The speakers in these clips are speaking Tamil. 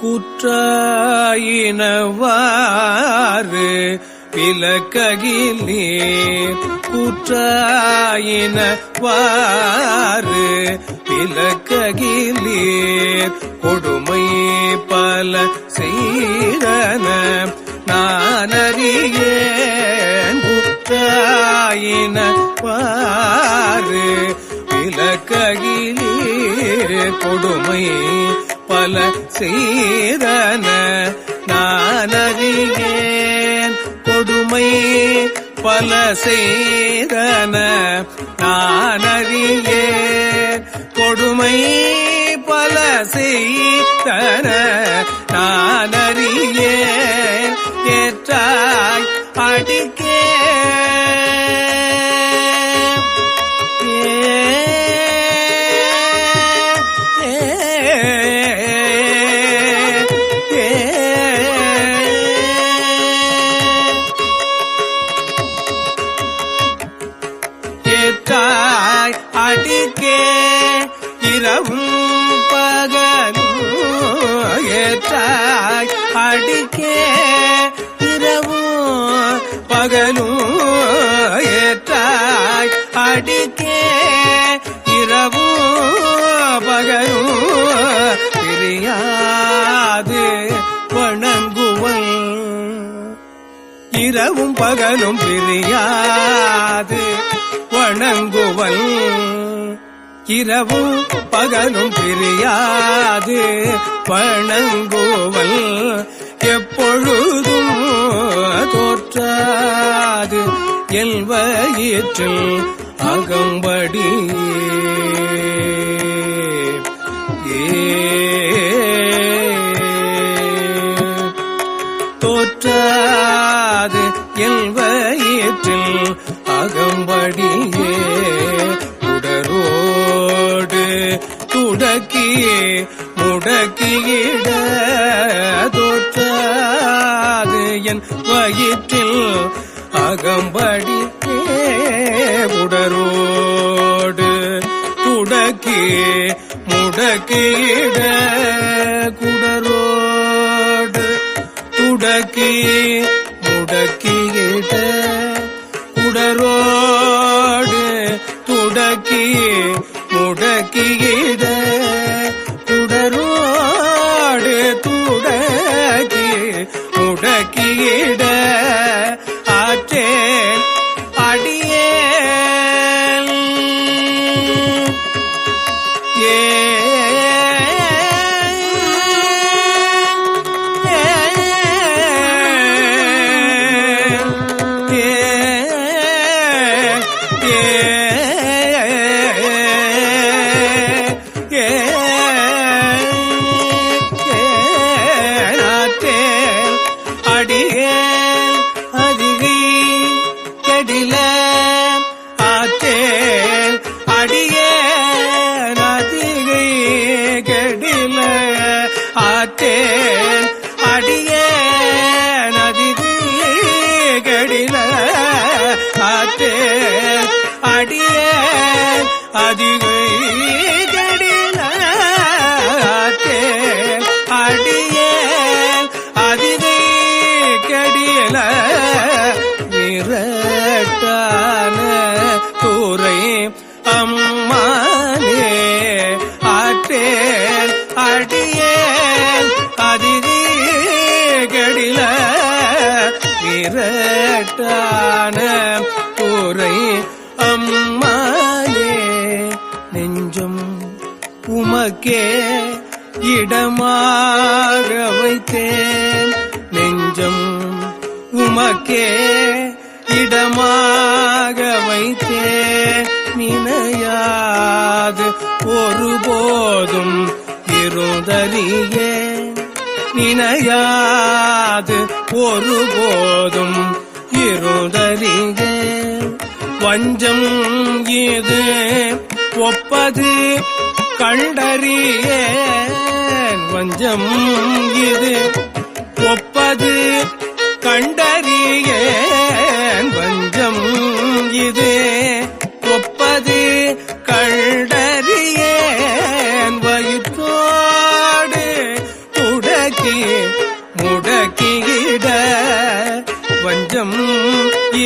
குற்றாயினவாறு விலக்ககிலே குற்றாயினவாறு விலக்ககிலே கொடுமை பல செய்தன நானறியேன். குற்றாயினவாறு விலக்ககிலே கொடுமை பல செய்தன நானறியேன். கொடுமை பல செய்தன நானறியேன். கொடுமை பல செய்தன நானறியேன். ஏற்ற பகலும் பிரியாது. வணங்குவல் இரவும் பகலும் பிரியாது. வணங்குவல் எப்பொழுதும் தோற்றாது. எல் அகம்படியே அகம்படியே உடரோடு துடக்கி முடக்கிட அதிகை நினையாது ஒருபோதும் இருந்தறியே வஞ்சம் இது ஒப்பது கண்டறிய வஞ்சம் இது ஒப்பது கண்டறியேன்.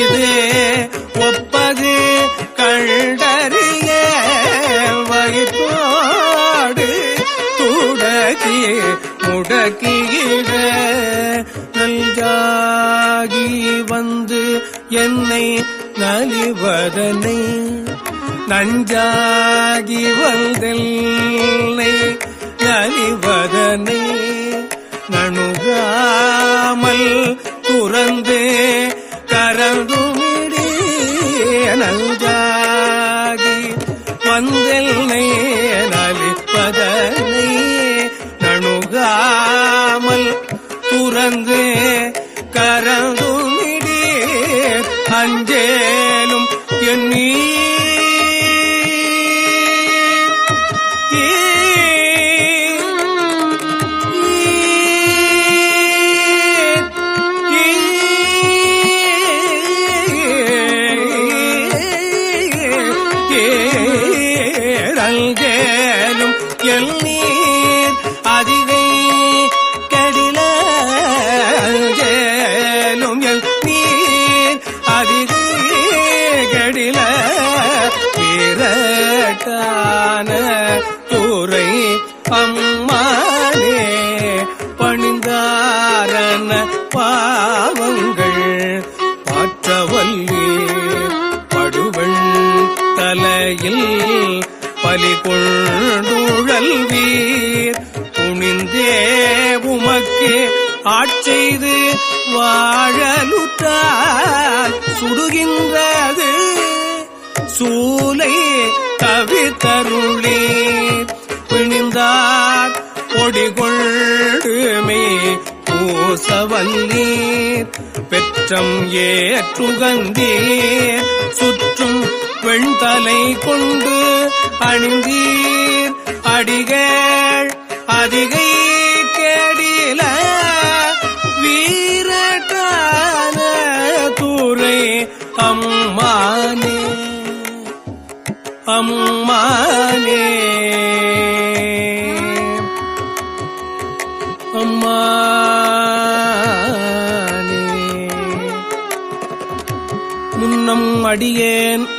இது ஒப்பது கண்டறிய வயிற்றோடு துடக்கி முடக்கியிட. நல்காகி வந்து என்னை நலிவதனை நஞ்சாகி வந்தெல்லை. கடில வீரட்டான பூசவல்லீர் பெற்றம் ஏற்றுகந்தீர் சுற்றும் பெண்தலை கொண்டு அணிந்தீர். அடிகள் அதிகை கேடில வீரட்டான தூரை அம்மானே. அம்மானே.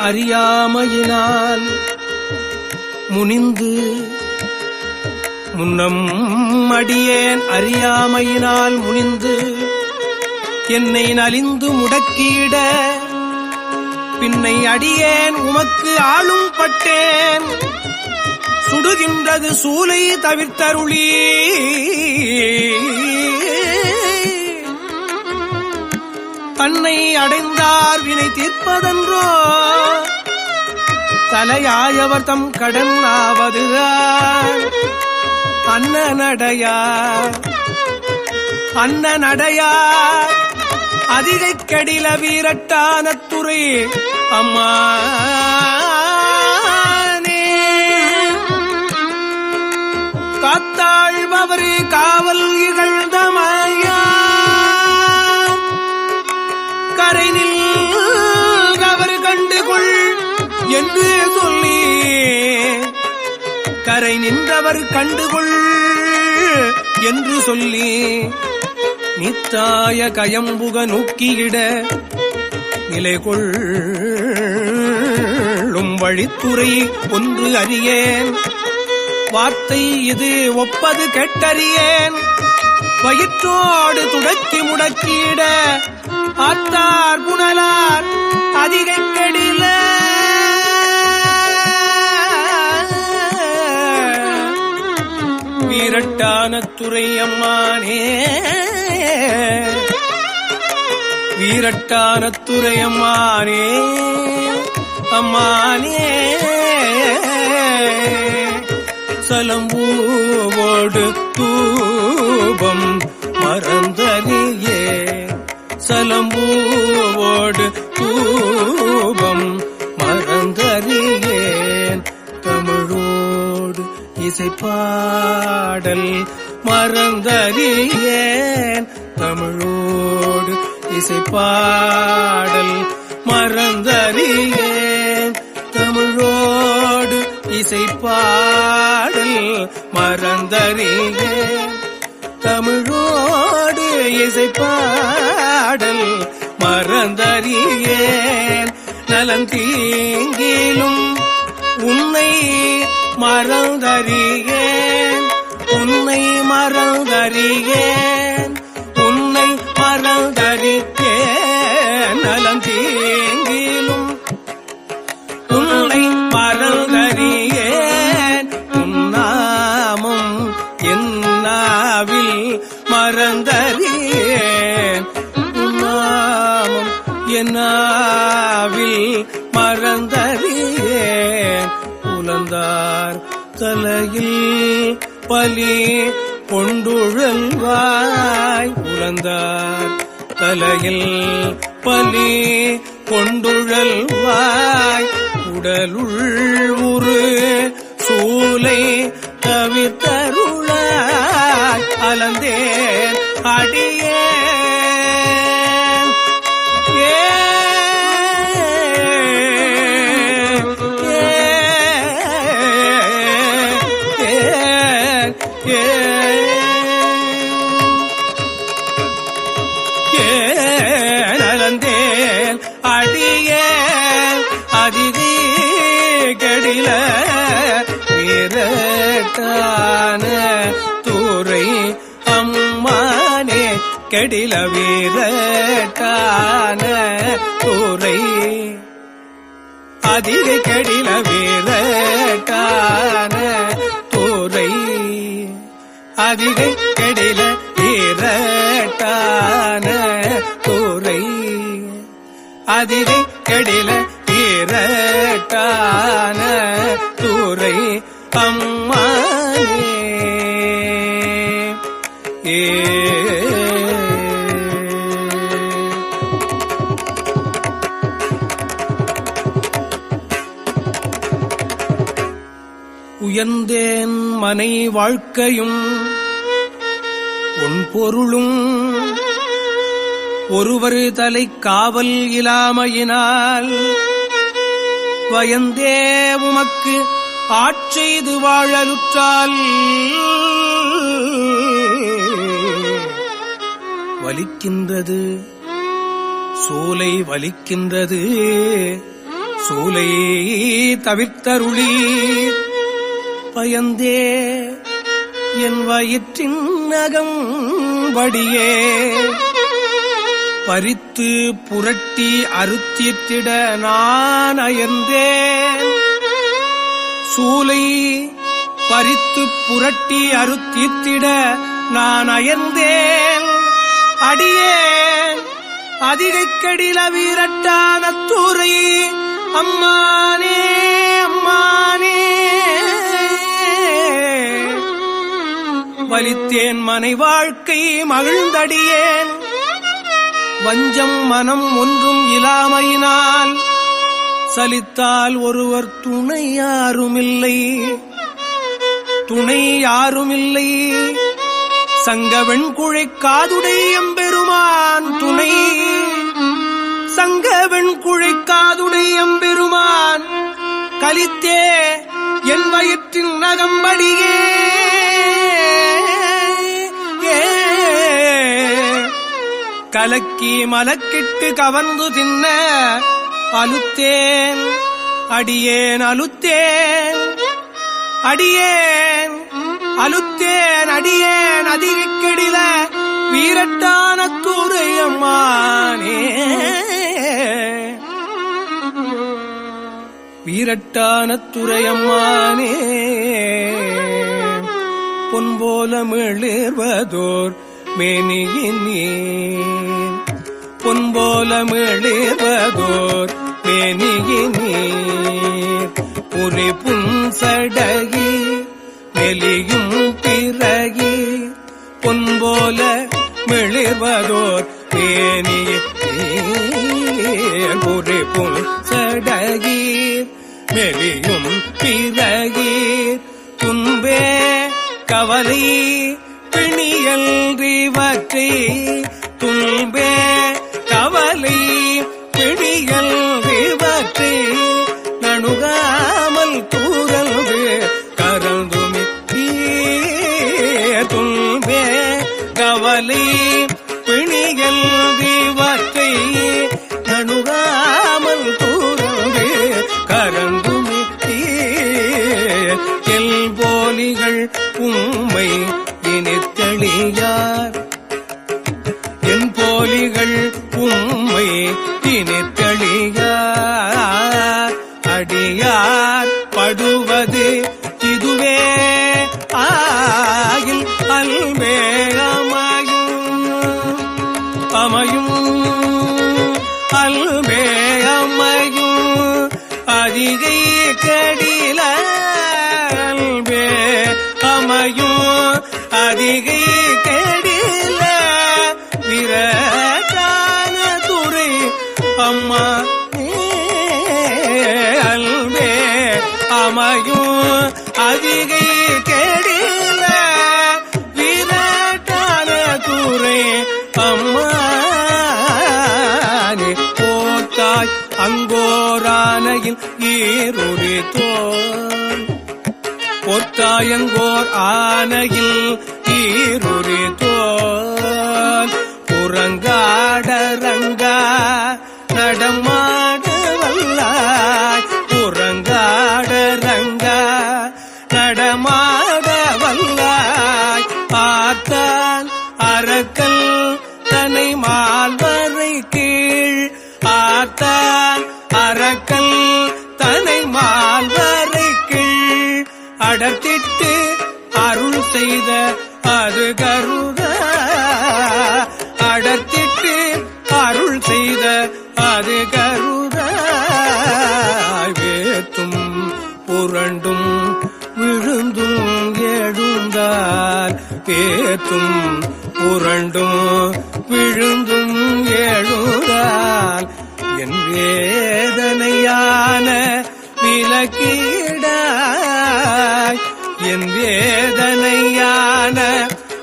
அறியாமையினால் முனிந்து முன்னம் அடியேன் அறியாமையினால் முனிந்து என்னை நலிந்து முடக்கிட பின்னை அடியேன் உமக்கு ஆளும் பட்டேன். சுடுகின்றது சூலை தவிர்த்தருளீ தன்னை அடைந்தார் வினை தீர்ப்பதன்றோ? தலையாயவர் தம் கடன் ஆவதுதான் அண்ணனடையா அண்ணனடையா அதிகை கடில வீரட்டான துறை அம்மானே. காத்தாழ்பவர் காவல் இகழ் கரை நில் கண்டுகொள் என்று சொல்லி. கரை நின்றவர் கண்டுகொள் என்று சொல்லி. நித்தாய கயம்புக நோக்கியிட நிலை கொள்ளும் வழித்துறை ஒன்று அறியேன். வார்த்தை இது ஒப்பது கெட்டறியேன். வயிற்றோடு துடக்கி முடக்கிட ஆத்தார் புனலார் அதிகை கெடில. வீரட்டான துறை அம்மானே வீரட்டான துறை அம்மானே அம்மானே. சலம்பூவோடு தூபம் மறந்தனியே. சலம்பூவோடு தூபம் மறந்தறியேன். தமிழோடு இசைப்பாடல் மறந்தறியேன். தமிழோடு இசைப்பாடல் மறந்தறியேன். தமிழோடு இசைப்பாடல் மறந்தறியேன். தமிழோடு இசைப்பாடல் பாடல் மறந்தறியேன். நலந்தீங்கிலும் உன்னை மறந்தறியேன். உன்னை மறந்தறியேன். உன்னை மறந்தறிக்கேன் நலந்தீங்க தலையில் பலி கொண்டுழல்வாய் உலந்தார் தலையில் பலி கொண்டுழல்வாய். உடலுள் உரு அதிகை கடில வீரட்டான போரை. அதிகை கடில வீரட்டான போரை. அதிகை கடில வீரட்டான தூரை அம்மானே உயர்ந்தேன் மனை வாழ்க்கையும் உன் பொருளும். ஒருவர் தலை காவல் இலாமையினால் வயந்தே உமக்கு ஆட்செய்து வாழலுற்றால் வலிக்கின்றது சூலை வலிக்கின்றது சூலை தவிர்த்தருளி பயந்தே. என் வயிற்றின் நகம் வடியே. பறித்து புரட்டி அறுத்திட்டிட நான் அயர்ந்தேன். சூலை பறித்து புரட்டி அறுத்தித்திட நான் அயர்ந்தேன். அடியேன் அதிகைக்கடில வீரட்டான தூரை. அம்மானே அம்மானே. பலித்தேன் மனை வாழ்க்கை மகிழ்ந்தடியேன். வஞ்சம் மனம் ஒன்றும் இலாமையினால் சலித்தால் ஒருவர் துணை யாருமில்லை. துணை யாருமில்லை. சங்க வெண்குழை காதுடை எம்பெருமான் துணை. சங்க வெண்குழை காதுடை எம்பெருமான் கலித்தே என் வயிற்றின் நகம்படியே. கலக்கி மலக்கிட்டு கவர்ந்து தின்ன அலுத்தேன் அடியேன் அலுத்தேன் அடியேன் அலுத்தேன் அடியேன். அதிகக்கெடில வீரட்டான கூறையம்மானே வீரட்டான துறையம்மானே பொன்போல மிளிர்வதோர் மேனியினேன். பொன்போல மிளிர்வதோர் மேனியினேன். புரி புன்சடகி வெளியும் பிறகி பொன்போல மிழிவதோர் மேனியின் புரி புன்சடகீர் மெலியும் பிறகீர் துன்பே கவலை பிணியல்றிவற்றி துன்பே கவலை பிணியல் தோல். பொத்தாயங்கோர் ஆனையில் தீருரி தோல். புறங்காடரங்கா நடமாட வல்லாய். புறங்காடரங்கா நடமாட வல்லாய். பார்த்தால் அறக்கல் தனை மால்வரை கீழ் பார்த்தால் அரு கருத அடர்த்திட்டு அருள் செய்த அது கருத வேத்தும் புரண்டும் விழுந்தும் எழுந்தால் பேத்தும் புரண்டும் விழுந்தும் எழுந்தால் என் வேதனையான விலக்கீடாய் என் வேதனை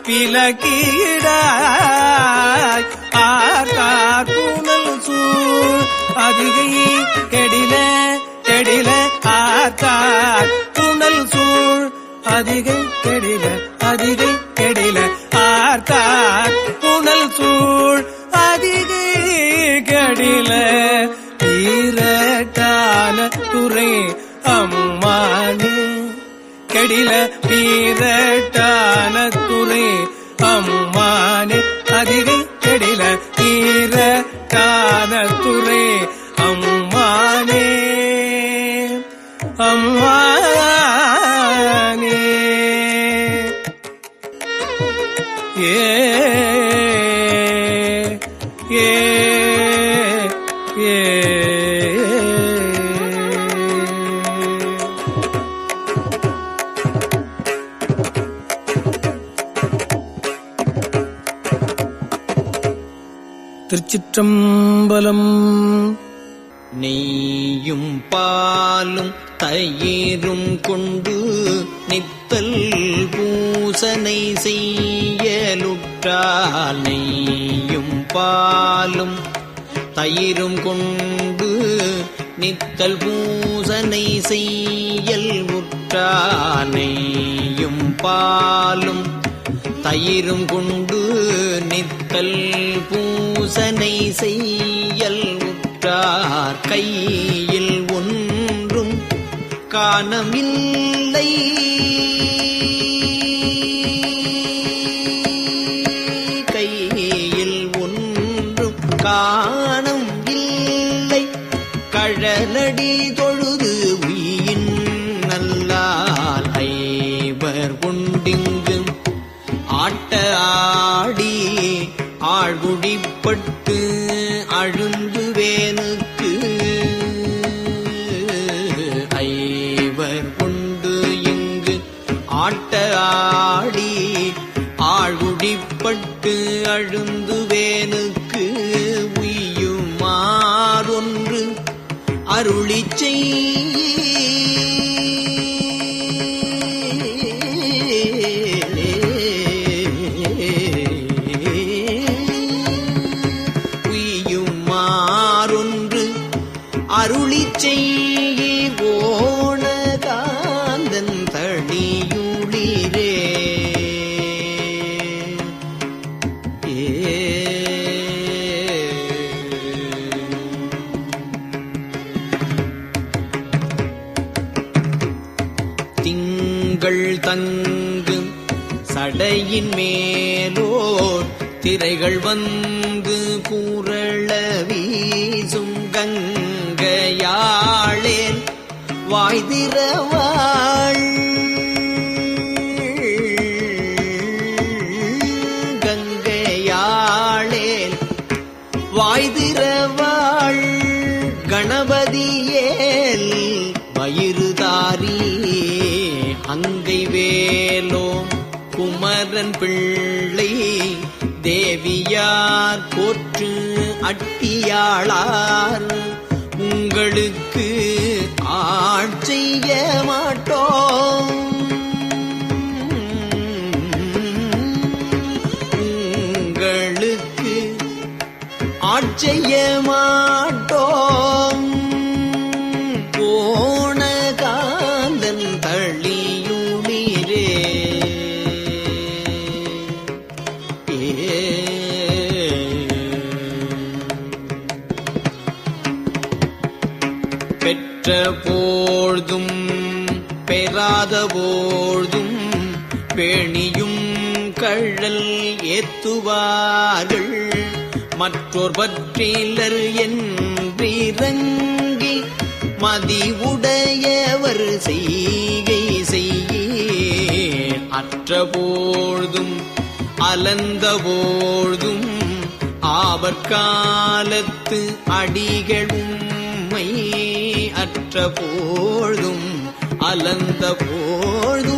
விலக்கீடாய் ஆர்கார் புனல் சூழ். அதிகை கெடில கெடில ஆர்கார் புனல் சூழ். அதிகை கெடில அதிகை அடில வீரட்டான துணை அம்மானே அதிகை கெடில வீரட்டான துறை திருச்சிற்றம்பலம். நெய்யும் பாலும் தயிரும் கொண்டு நித்தல் பூசனை செய்யலுற்றால் நெய்யும் பாலும் தயிரும் கொண்டு நித்தல் பூசனை செய்யல் உற்றால் நெய்யும் பாலும் தயிரும் குண்டு நித்தல் பூசனை செய்யல் உற்றார் கையில் ஒன்றும் காணமில்லை. கையில் ஒன்றும் காணம் இல்லை கழலடி தொழுது உயிர் குடிப்பட்டு அழுந்து வேனுக்கு ஐவர் கொண்டு இங்கு ஆட்ட ஆடி ஆழ்குடிப்பட்டு அழுந்து மலையின் மேலோர் திரைகள் வந்து கூறள வீசும் கங்கையாளேன் வாய்திரவா அட்டியாளார் உங்களுக்கு ஆட்செய்ய மாட்டோம். உங்களுக்கு ஆட்செய்ய மாட்டோம் ஏத்துவார்கள் மற்றொரு பற்றிலர் என்றிறங்கி மதிவுடையவர் செய்கை செய்ய அற்றபோழ்தும் அலந்தபோழ்தும் அலந்த போழ்தும் ஆபற்காலத்து அடிகள் உம்மை அலந்த போழ்தும்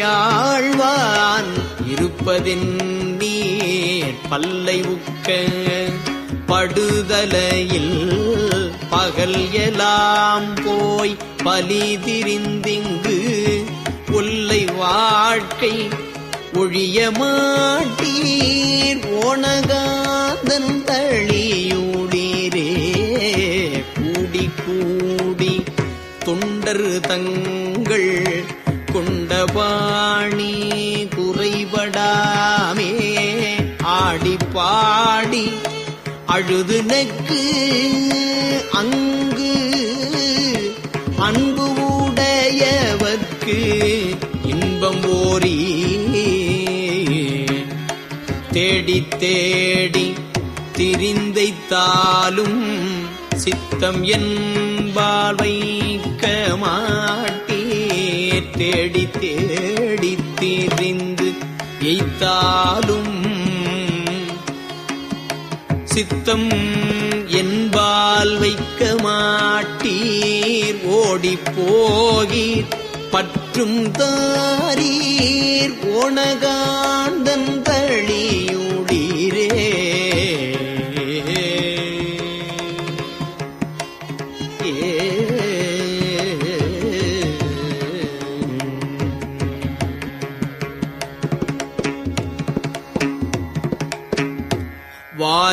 ஆழ்வான் இருப்பதின் நீர் பல்லை உக்க படுதலையில் பகல் எலாம் போய் பலி திரிந்திங்கு கொல்லை வாழ்க்கை ஒழிய மாட்டீர். ஓணகாந்தன் தளியுடீரே கூடி கூடி தொண்டர் தங்கள் கொண்டபாணி குறைபடாமே. ஆடி பாடி அழுது நெக்கு அங்கு. அன்பு உடையவர்க்கு இன்பம் ஓரி. தேடி தேடி திரிந்தைத்தாலும் சித்தம் என்பால் வைக்க மாட்ட மாட்டீர் தேடி தேடி திரிந்து எய்த்தாலும் சித்தம் என்பால் வைக்க மாட்டீர். ஓடிப் போகீர் பற்றும் தாரீர். ஓணகாந்தன்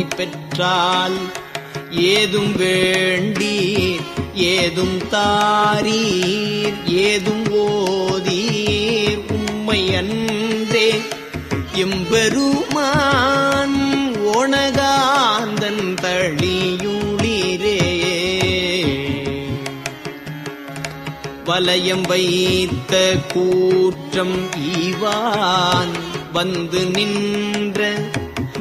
எம்மை பெற்றால் ஏதும் வேண்டீர் ஏதும் தாரீர் ஏதும் ஓதீர். உம்மை அன்றே எம்பெருமான் ஓணகாந்தன் தழியுளிரே. வலயம் வைத்த கூற்றம் ஈவான் வந்து நின்ற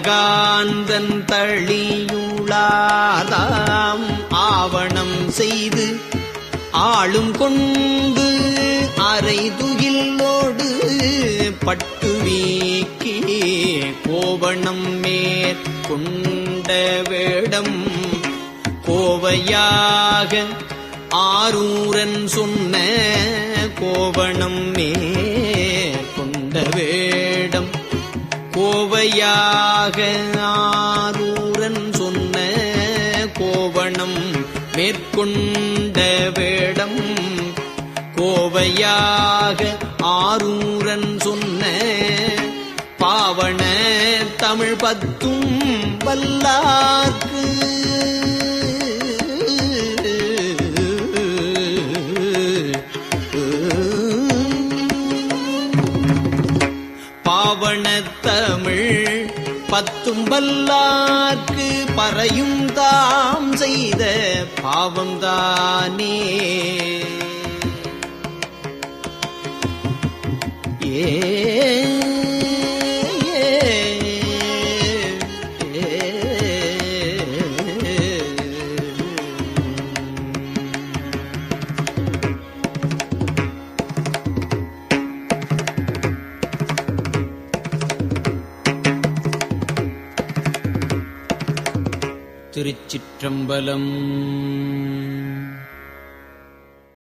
அழகாந்தன் தளியுளாதாம் ஆவணம் செய்து ஆளும் கொண்டு அரை துயிலோடு பட்டு வீக்கி கோவணம் மேற்கொண்ட வேடம் கோவையாக ஆரூரன் சொன்ன கோவணம் மேற்கொண்ட கோவையாக ஆரூரன் சொன்ன கோவணம் மேற்கொண்ட வேடம். கோவையாக ஆரூரன் சொன்ன பாவன தமிழ் பத்தும் வல்லார் பத்தும் வல்லார்க்கு பறையும் தாம் செய்த பாவம்தானே. ஏ शम्बलम्